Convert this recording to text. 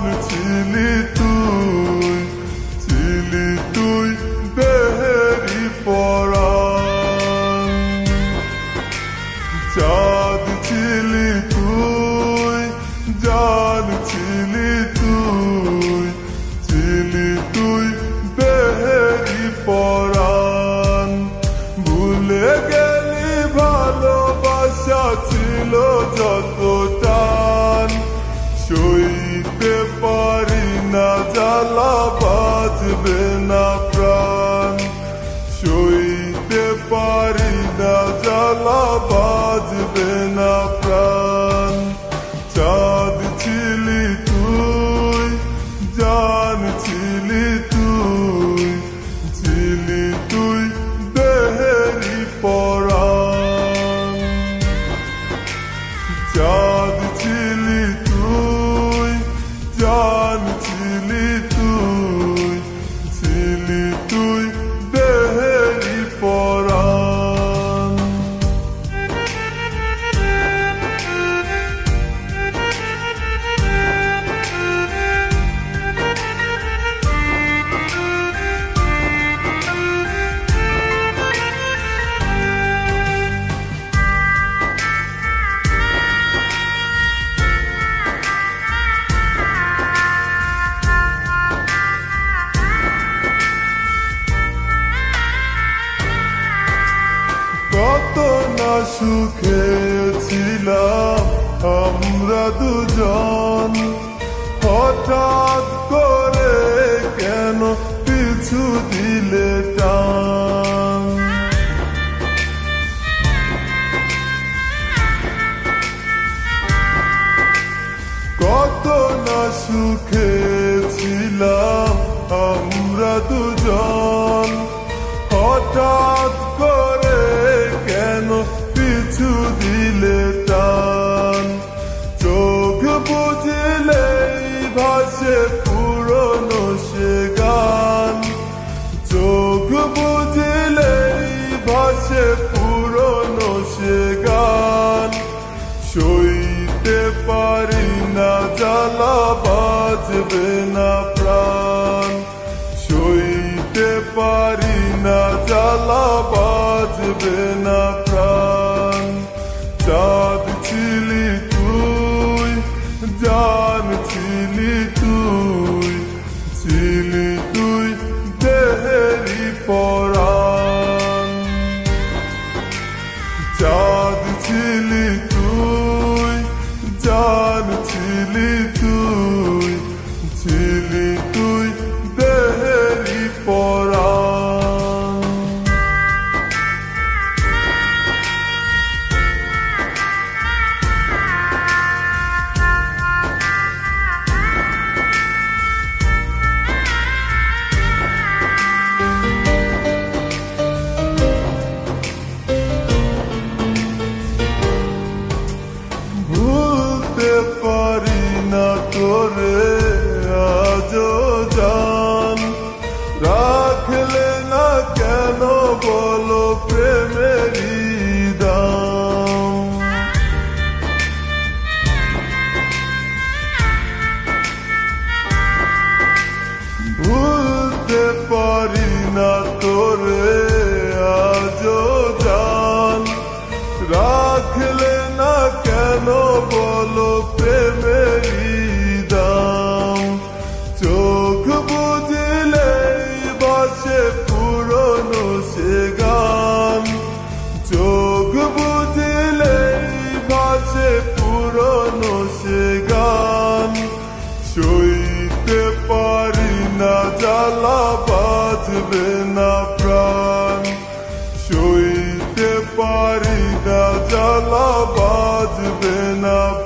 ছিলি তুই ছিলি তুই দেহেরি পরাণ। বাজবে না আমরা দুজন হঠাৎ করে কেন পিছু দিলে কত না সুখে ছিলাম আমরা দুজন হঠাৎ করে ভাসে পুরনো সে গান। চোখ বুঝলেই ভাসে পুরনো সে গান। সইতে পারি না, জ্বালা বাজবে না প্রাণ। সইতে পারি না, জ্বালা বাজবে না প্রাণ। চাঁদ ছিলি তুই, জান ছিলি বলো প্রেমেরই দাম। চোখ বুঝলেই বাসে পুরনো সে গান। চোখ বুঝলেই বাসে পুরনো সে গান। সইতে পারি না, জ্বালা বাজবে না। enough